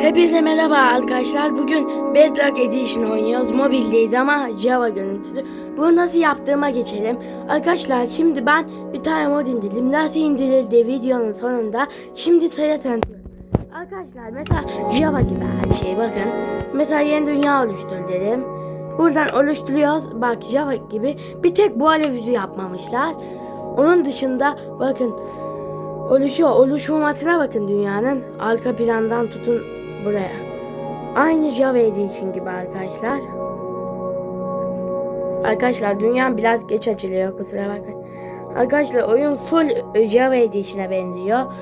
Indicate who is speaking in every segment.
Speaker 1: Hepinize merhaba arkadaşlar. Bugün Bedrock Edition oynuyoruz. Mobildeyiz ama Java görüntüsü. Bunu nasıl yaptığıma geçelim. Arkadaşlar şimdi ben bir tane mod indirdim. Nasıl indirildi videonun sonunda. Şimdi sayı tanıtıyorum. Arkadaşlar mesela Java gibi her şey bakın. Mesela yeni dünya oluştur dedim. Buradan oluşturuyoruz. Bak Java gibi. Bir tek bu yüzü yapmamışlar. Onun dışında bakın oluşuyor. Oluşmamasına bakın dünyanın. Arka plandan tutun buraya. Aynı Java Edition gibi arkadaşlar. Arkadaşlar dünya biraz geç açılıyor kusura bakmayın. Arkadaşlar oyun full Java Edition'a benziyor.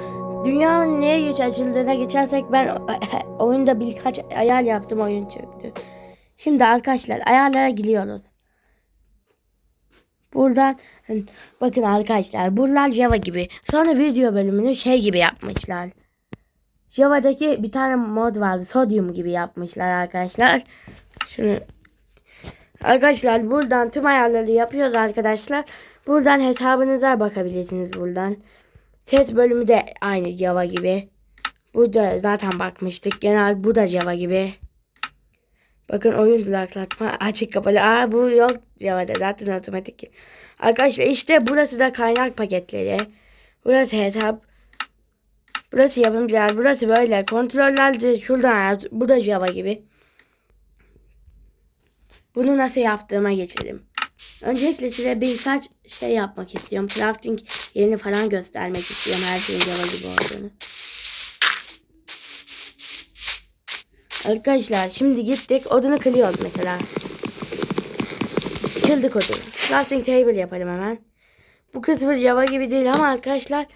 Speaker 1: Dünyanın neye geç açıldığına geçersek ben oyunda birkaç ayar yaptım oyun çöktü. Şimdi arkadaşlar ayarlara gidiyoruz. Buradan bakın arkadaşlar buralar Java gibi. Sonra video bölümünü şey gibi yapmışlar. Java'daki bir tane mod vardı. Sodium gibi yapmışlar arkadaşlar. Şunu Arkadaşlar buradan tüm ayarları yapıyoruz arkadaşlar. Buradan hesabınıza bakabilirsiniz buradan. Ses bölümü de aynı Java gibi. Burada zaten bakmıştık. Genel bu da Java gibi. Bakın oyun duraklatma açık kapalı. Aa bu yok Java'da zaten otomatik. Arkadaşlar işte burası da kaynak paketleri. Burası hesap. Burası yapımcılar. Burası böyle. Kontroller de şuradan. Bu da Java gibi. Bunu nasıl yaptığıma geçelim. Öncelikle size birkaç şey yapmak istiyorum. Crafting yerini falan göstermek istiyorum. Her şeyin Java gibi olduğunu. Arkadaşlar şimdi gittik. Odunu kırıyoruz mesela. Kırdık odunu. Crafting table yapalım hemen. Bu kısmı Java gibi değil ama arkadaşlar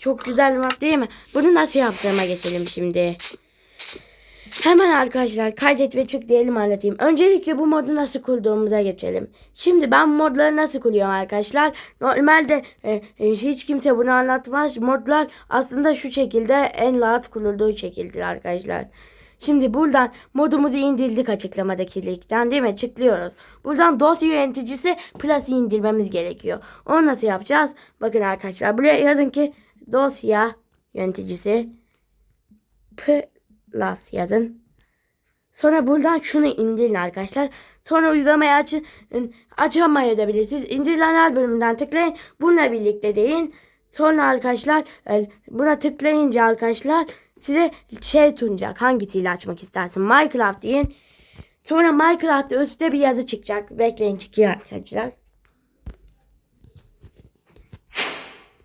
Speaker 1: çok güzel mod değil mi? Bunu nasıl yaptığıma geçelim şimdi. Hemen arkadaşlar kaydet ve çık diyelim anlatayım. Öncelikle bu modu nasıl kurduğumuza geçelim. Şimdi ben modları nasıl kuruyorum arkadaşlar. Normalde e, e, hiç kimse bunu anlatmaz. Modlar aslında şu şekilde en rahat kurulduğu şekildir arkadaşlar. Şimdi buradan modumuzu indirdik açıklamadaki linkten değil mi? Çıklıyoruz. Buradan dosya yöneticisi plus'ı indirmemiz gerekiyor. Onu nasıl yapacağız? Bakın arkadaşlar buraya yazın ki dosya yöneticisi plus yazın. Sonra buradan şunu indirin arkadaşlar. Sonra uygulamayı aç açamayabilirsiniz. İndirilenler bölümünden tıklayın. Bununla birlikte deyin. Sonra arkadaşlar e, buna tıklayınca arkadaşlar size şey sunacak. Hangisiyle açmak istersin? Minecraft deyin. Sonra Minecraft'ta üstte bir yazı çıkacak. Bekleyin çıkıyor arkadaşlar.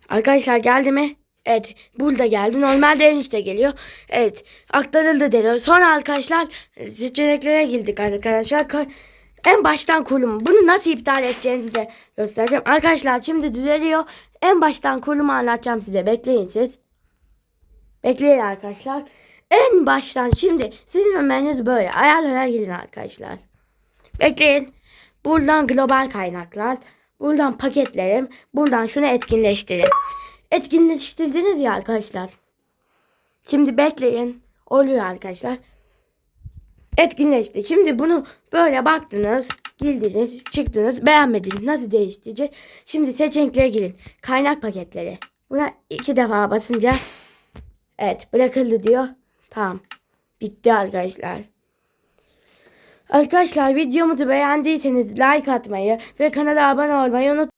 Speaker 1: Arkadaşlar geldi mi? Evet burada geldi. Normalde en üstte geliyor. Evet aktarıldı deniyor. Sonra arkadaşlar e, seçeneklere girdik arkadaşlar. Ka- En baştan kurulumu. Bunu nasıl iptal edeceğinizi de göstereceğim. Arkadaşlar şimdi düzeliyor. En baştan kurulumu anlatacağım size. Bekleyin siz. Bekleyin arkadaşlar. En baştan şimdi sizin ömeriniz böyle. Ayarlara girin arkadaşlar. Bekleyin. Buradan global kaynaklar. Buradan paketlerim. Buradan şunu etkinleştirin. Etkinleştirdiniz ya arkadaşlar. Şimdi bekleyin. Oluyor arkadaşlar. Etkinleşti. Şimdi bunu böyle baktınız. Girdiniz. Çıktınız. Beğenmediniz. Nasıl değiştirecek? Şimdi seçeneklere girin. Kaynak paketleri. Buna iki defa basınca Evet bırakıldı diyor. Tamam. Bitti arkadaşlar. Arkadaşlar videomuzu beğendiyseniz like atmayı ve kanala abone olmayı unutmayın.